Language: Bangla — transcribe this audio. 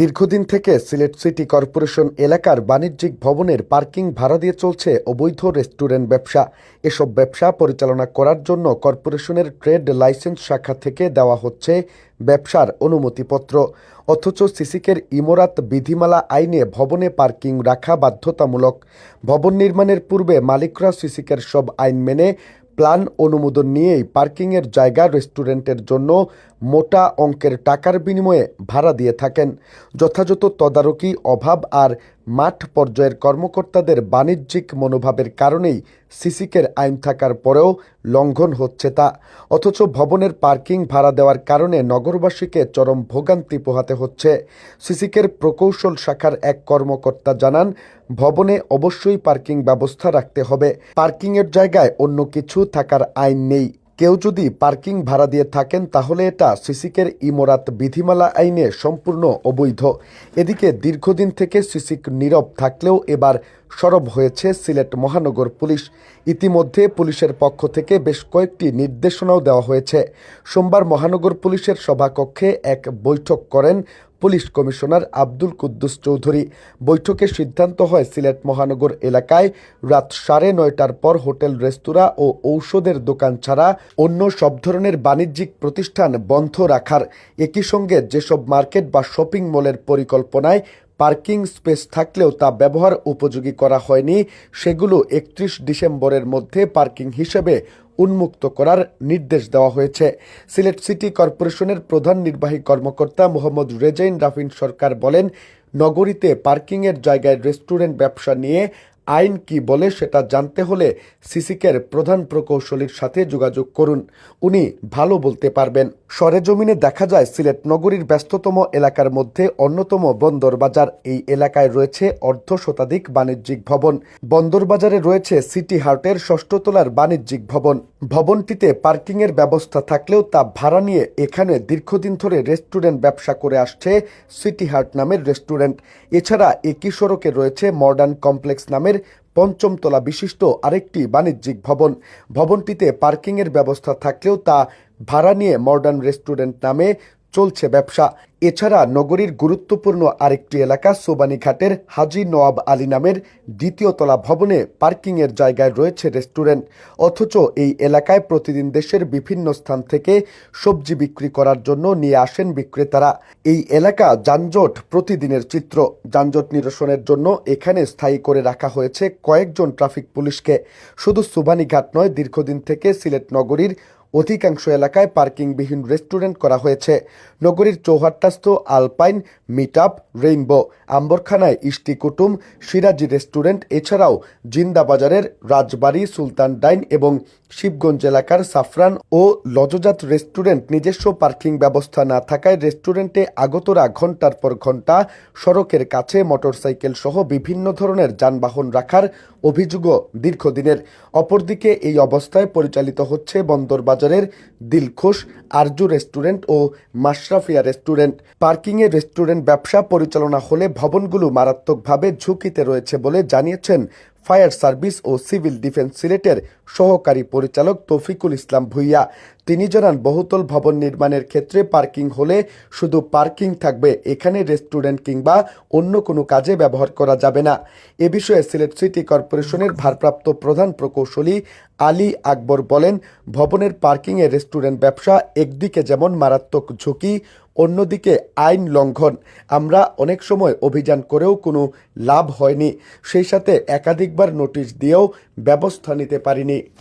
দীর্ঘদিন থেকে সিলেট সিটি কর্পোরেশন এলাকার বাণিজ্যিক ভবনের পার্কিং ভাড়া দিয়ে চলছে অবৈধ রেস্টুরেন্ট ব্যবসা। এসব ব্যবসা পরিচালনা করার জন্য কর্পোরেশনের ট্রেড লাইসেন্স শাখা থেকে দেওয়া হচ্ছে ব্যবসার অনুমতিপত্র। অথচ সিসিকের ইমরাত বিধিমালা আইনে ভবনে পার্কিং রাখা বাধ্যতামূলক। ভবন নির্মাণের পূর্বে মালিকরা সিসিকের সব আইন মেনে প্ল্যান অনুমোদন নিয়েই পার্কিংয়ের জায়গা রেস্টুরেন্টের জন্য মোটা অঙ্কের টাকার বিনিময়ে ভাড়া দিয়ে থাকেন। যথাযথ তদারকি, অভাব আর মাঠ পর্যায়ের কর্মকর্তাদের বাণিজ্যিক মনোভাবের কারণেই সিসিকের আইন থাকার পরেও লঙ্ঘন হচ্ছে তা। অথচ ভবনের পার্কিং ভাড়া দেওয়ার কারণে নগরবাসীকে চরম ভোগান্তি পোহাতে হচ্ছে। সিসিকের প্রকৌশল শাখার এক কর্মকর্তা জানান, ভবনে অবশ্যই পার্কিং ব্যবস্থা রাখতে হবে। পার্কিংয়ের জায়গায় অন্য কিছু থাকার আইন নেই। কেউ যদি পার্কিং ভাড়া দিয়ে থাকেন, তাহলে এটা সিসিকের ইমরাত বিধিমালা আইনে সম্পূর্ণ অবৈধ। এদিকে দীর্ঘদিন থেকে সিসিক নীরব থাকলেও এবার সরব হয়েছে সিলেট মহানগর পুলিশ। ইতিমধ্যে পুলিশের পক্ষ থেকে বেশ কয়েকটি নির্দেশনাও দেওয়া হয়েছে। সোমবার মহানগর পুলিশের সভাকক্ষে এক বৈঠক করেন পুলিশ কমিশনার আব্দুল কুদ্দুস চৌধুরী। বৈঠকে সিদ্ধান্ত হয় সিলেট মহানগর এলাকায় রাত সাড়ে নয়টার পর হোটেল, রেস্তোরাঁ ও ঔষধের দোকান ছাড়া অন্য সব ধরনের বাণিজ্যিক প্রতিষ্ঠান বন্ধ রাখার। একই সঙ্গে যেসব মার্কেট বা শপিং মলের পরিকল্পনায় পার্কিং স্পেস থাকলেও তা ব্যবহার উপযোগী করা হয়নি, সেগুলো একত্রিশ ডিসেম্বরের মধ্যে পার্কিং হিসেবে উন্মুক্ত করার নির্দেশ দেওয়া হয়েছে। সিলেট সিটি কর্পোরেশনের প্রধান নির্বাহী কর্মকর্তা মোহাম্মদ রেজাইন রাফিন সরকার বলেন, নগরীতে পার্কিংয়ের জায়গায় রেস্টুরেন্ট, ব্যবসা নিয়ে আইন কি বলে সেটা জানতে হলে সিসিকের প্রধান প্রকৌশলীর সাথে যোগাযোগ করুন। উনি ভালো বলতে পারবেন। সরেজমিনে দেখা যায় সিলেট নগরীর ব্যস্ততম এলাকার মধ্যে অন্যতম বন্দর বাজার এই এলাকায় রয়েছে অর্ধ শতাধিক বাণিজ্যিক ভবন। বন্দর বাজারে রয়েছে সিটি হার্টের ষষ্ঠ তলার বাণিজ্যিক ভবন। ভবনটিতে পার্কিংয়ের ব্যবস্থা থাকলেও তা ভাড়া নিয়ে এখানে দীর্ঘদিন ধরে রেস্টুরেন্ট ব্যবসা করে আসছে সিটি হার্ট নামের রেস্টুরেন্ট। এছাড়া একই সড়কে রয়েছে মডার্ন কমপ্লেক্স নামের পঞ্চমতলা বিশিষ্ট আরেকটি বাণিজ্যিক ভবন। ভবনটিতে পার্কিংয়ের ব্যবস্থা থাকলেও তা ভাড়া নিয়ে মডার্ন রেস্টুরেন্ট নামে চলছে ব্যবসা। এছাড়া নগরীর গুরুত্বপূর্ণ আরেকটি এলাকা সোবানীঘাটের হাজি নওয়াব আলী নামের দ্বিতীয় তলা ভবনে পার্কিংয়ের জায়গায় রয়েছে রেস্টুরেন্ট। অথচ এই এলাকায় প্রতিদিন দেশের বিভিন্ন স্থান থেকে সবজি বিক্রি করার জন্য নিয়ে আসেন বিক্রেতারা। এই এলাকা যানজট প্রতিদিনের চিত্র। যানজট নিরসনের জন্য এখানে স্থায়ী করে রাখা হয়েছে কয়েকজন ট্রাফিক পুলিশকে। শুধু সুবানীঘাট নয়, দীর্ঘদিন থেকে সিলেট নগরীর অধিকাংশ এলাকায় পার্কিংবিহীন রেস্টুরেন্ট করা হয়েছে। নগরীর চৌহাট্টাস্থ আলপাইন মিট আপ রেইনবো, আম্বরখানায় ইষ্টি কুটুম, সিরাজি রেস্টুরেন্ট, এছাড়াও জিন্দাবাজারের রাজবাড়ি, সুলতান ডাইন এবং শিবগঞ্জ এলাকার সাফরান ও লজজাত রেস্টুরেন্ট নিজস্ব পার্কিং ব্যবস্থা না থাকায় রেস্টুরেন্টে আগতরা ঘণ্টার পর ঘণ্টা সড়কের কাছে মোটরসাইকেল সহ বিভিন্ন ধরনের যানবাহন রাখার অভিযোগও দীর্ঘদিনের। অপরদিকে এই অবস্থায় পরিচালিত হচ্ছে বন্দরবাজারের দিলখুশ আরজু রেস্টুরেন্ট ও মাশরাফিয়া রেস্টুরেন্ট। পার্কিংয়ে রেস্টুরেন্ট ব্যবসা পরিচালনা হলে ভবনগুলো মারাত্মকভাবে ঝুঁকিতে রয়েছে বলে জানিয়েছেন ফায়ার সার্ভিস ও সিভিল ডিফেন্স সিলেটের সহকারী পরিচালক তৌফিকুল ইসলাম ভুইয়া। তিনি জানান, বহুতল ভবন নির্মাণের ক্ষেত্রে পার্কিং হলে শুধু পার্কিং থাকবে, এখানে রেস্টুরেন্ট কিংবা অন্য কোনো কাজে ব্যবহার করা যাবে না। এ বিষয়ে সিলেট সিটি কর্পোরেশনের ভারপ্রাপ্ত প্রধান প্রকৌশলী আলী আকবর বলেন, ভবনের পার্কিংয়ে রেস্টুরেন্ট ব্যবসা একদিকে যেমন মারাত্মক ঝুঁকি, অন্যদিকে আইন লঙ্ঘন। আমরা অনেক সময় অভিযান করেও কোনো লাভ হয়নি, সেই সাথে একাধিকবার নোটিশ দিয়েও ব্যবস্থা নিতে পারিনি।